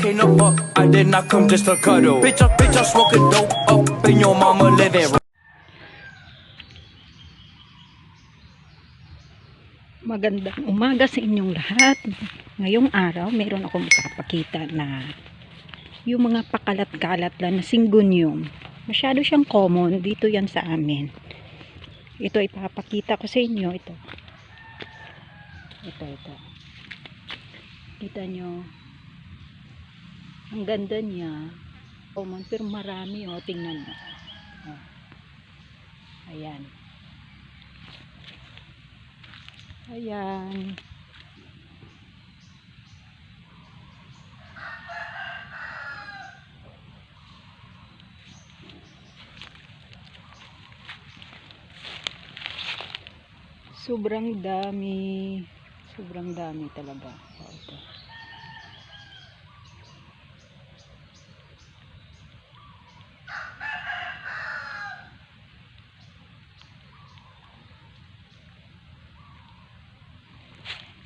came to fuck, I did not come just to cuddle. Bitch, I'm, bitch, I'm smoking dope up in your mama living room. Magandang umaga sa inyong lahat. Ngayong araw, mayroon akong ipapakita na yung mga pakalat-kalat lang na singgunium. Masyado siyang common dito yan sa amin. Ito ipapakita ko sa inyo. Ito. Ito, ito. Kita nyo. Ang ganda niya. Common, pero marami. O, tingnan mo. Oh. Ayan. Ayan. Sobrang dami. Sobrang dami talaga. Oh, ito.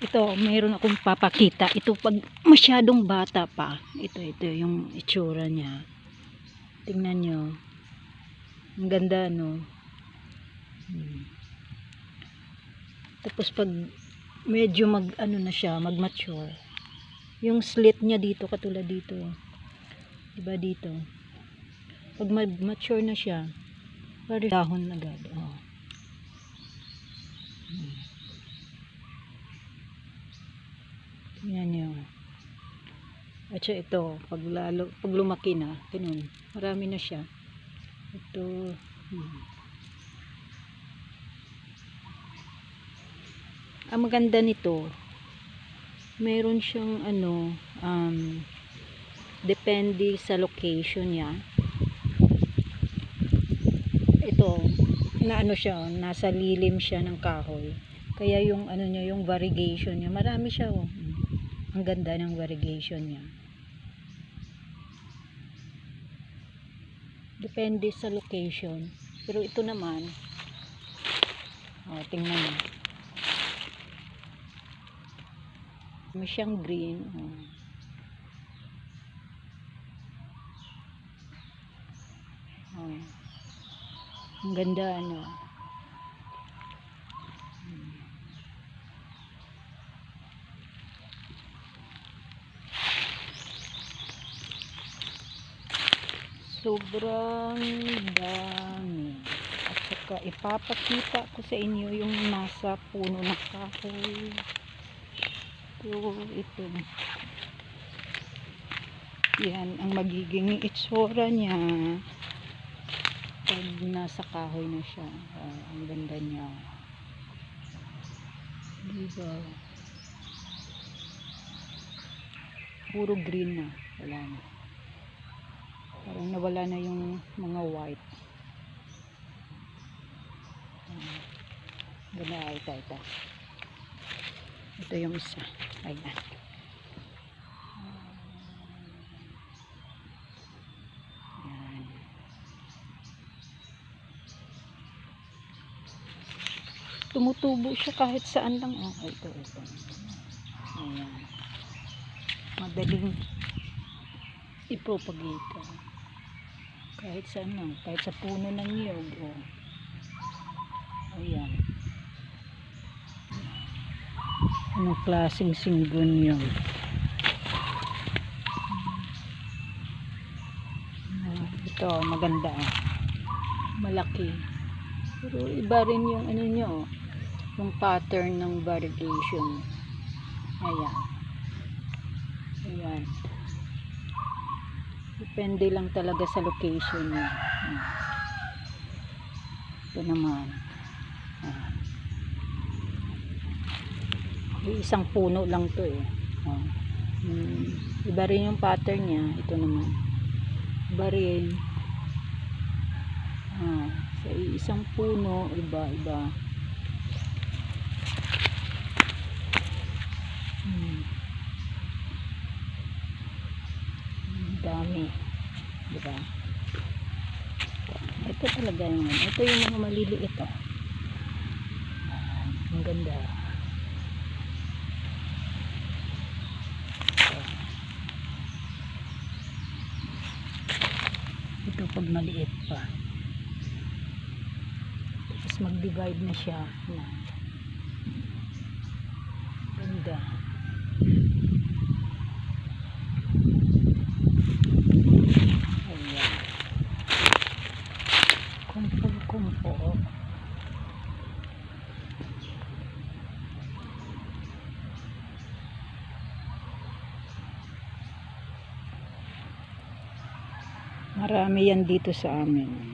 Ito, mayroon akong papakita. Ito pag masyadong bata pa. Ito, ito yung itsura niya. Tingnan nyo. Ang ganda, no? Hmm. Tapos pag medyo mag, ano na siya, mag-mature. Yung slit niya dito, katulad dito. Diba dito? Pag mag-mature na siya, parang dahon agad. Oh. Hmm. Yan yun. At siya ito, pag, lalo, pag lumaki na, ganun, marami na siya. Ito, hmm. Ang maganda nito, meron siyang ano, um, depende sa location niya. Ito, na ano siya, nasa lilim siya ng kahoy. Kaya yung ano niya, yung variegation niya, marami siya oh. Ang ganda ng variegation niya. Depende sa location. Pero ito naman, oh, tingnan mo. May siyang green. Oh. Oh. Ang ganda ano. Sobrang dami. At saka ipapakita ko sa inyo yung nasa puno ng kahoy. Ito ito. Yan ang magiging itsura niya pag nasa kahoy na siya. Oh, ang ganda niya. Diba? Puro green na. Wala na parang nawala na yung mga white. Ganda ito ito. Ito yung isa. Ayan. Ayan. tumutubo siya kahit saan lang. Oh, ito ito. Ayan. Madaling ipropagate. oh. Kahit saan lang kahit sa puno ng niyog oh. ayan. Anong klaseng singgon yun? Ah, ito maganda ah. malaki. Pero iba rin yung ano nyo oh, yung pattern ng variegation. Ayan. Ayan depende lang talaga sa location niya. Ito naman. Yung isang puno lang to eh. Oh. Hmm. iba rin yung pattern niya. Ito naman. Iba rin. Ah, sa isang puno iba iba diba? Ito talaga yung ito yung mga maliliit oh. Ang ganda. Ito pag maliit pa. Tapos mag-divide na siya. Ganda. Marami yan dito sa amin.